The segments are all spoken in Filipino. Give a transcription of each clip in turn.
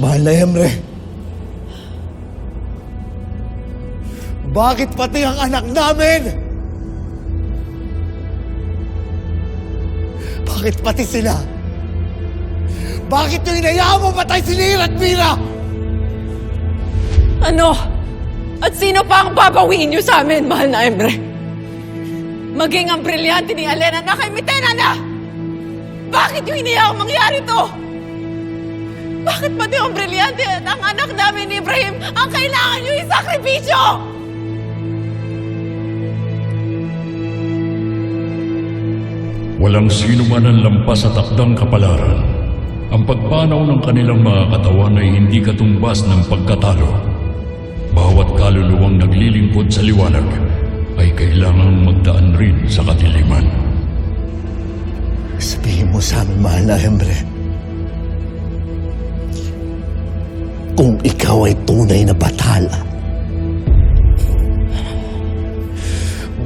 Mahal na Emre. Bakit pati ang anak namin? Bakit pati sila? Bakit yung inayaan mo patay si Nira at Mira? Ano? At sino pa ang babawiin niyo sa amin, mahal na Emre? Maging ang brilyante ni Alena na kay Mitena na! Bakit yung iniyaw mangyari to? Bakit pati ang brilyante at ang anak namin ni Ibrahim ang kailangan niyo isakripisyo? Walang sino man ang lampas sa takdang kapalaran. Ang pagpanaw ng kanilang mga katawan ay hindi katumbas ng pagkatalo. Bawat kaluluwang naglilingkod sa liwanag ay kailangang magdaan rin sa kadiliman. Sabihin mo sa amin, mahal na Emre. Kung ikaw ay tunay na batala,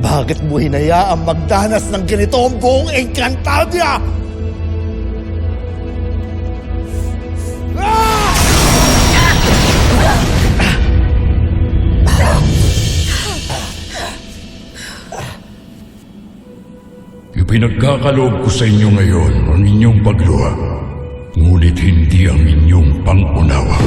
bakit mo hinayaang magdanas ng ganito ang buong Encantadia? Ipinagkakaloob ko sa inyo ngayon ang inyong pagluha, ngunit hindi ang inyong pangunawa.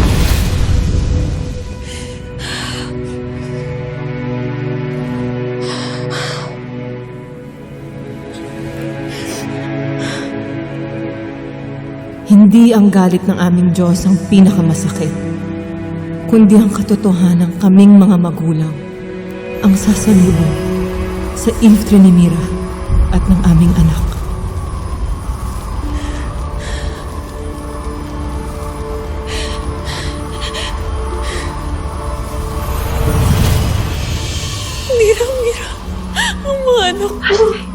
Hindi ang galit ng aming Diyos ang pinakamasakit, kundi ang katotohanan kaming mga magulang ang sasalubong sa infre ni Mira at ng aming anak. Mira, Mira, ang mga anak ko.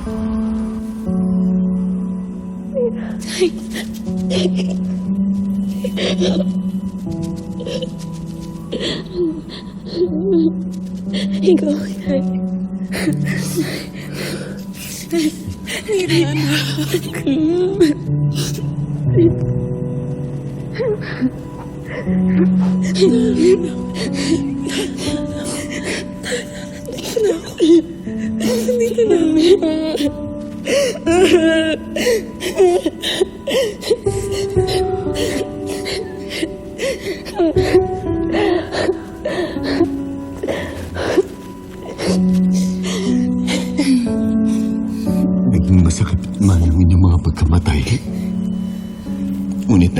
Ikaw yan. Naging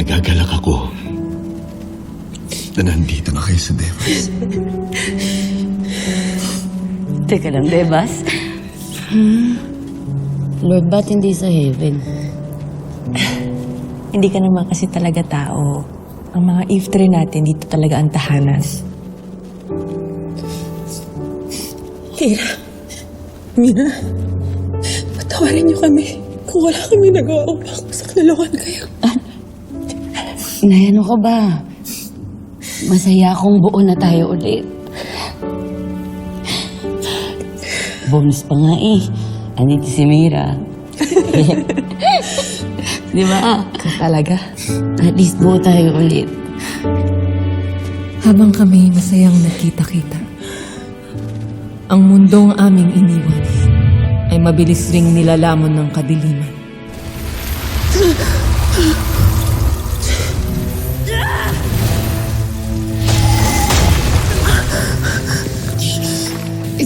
nagagalak ako na nandito na kayo sa Devas. Teka lang, Bebas. Lord, ba't hindi sa heaven? Hindi ka naman kasi talaga tao. Ang mga iftre natin, dito talaga ang tahanan. Mira, Mira, patawarin niyo kami kung wala kami nagawa upang sa kanalawan kayo. Nay, ano ka ba? Masaya akong buo na tayo ulit. Bonus pa nga eh. Anito si Mira. Di ba? Talaga? At least buo tayo ulit. Habang kami masayang nakita-kita, ang mundong aming iniwan ay mabilis ring nilalamon ng kadiliman.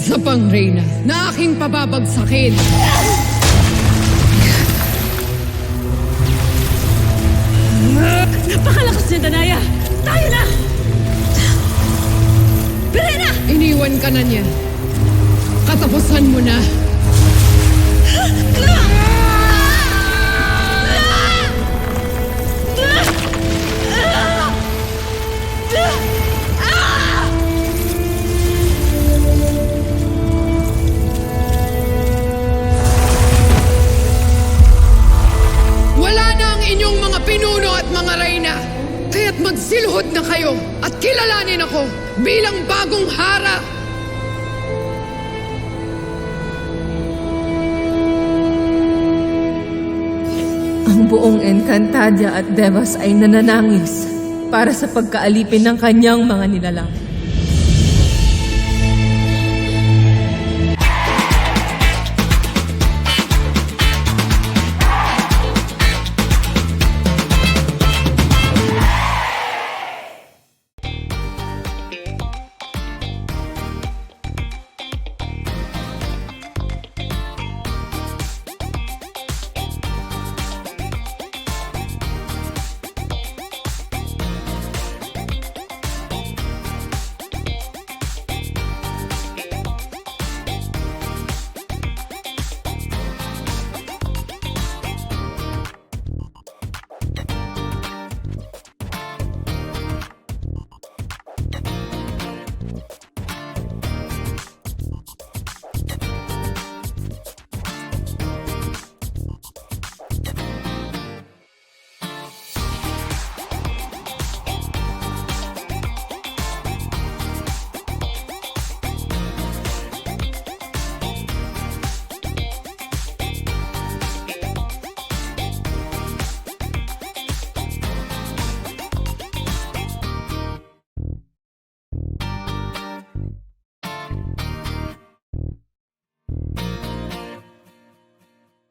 Isa pang reyna na aking pababagsakin. Napakalakas niya, Danaya! Tayo na! Birena! Iniwan ka na niya. Katapusan mo na. Ako bilang bagong hara Ang buong Encantadia at Devas ay nananangis para sa pagkaalipin ng kanyang mga nilalang.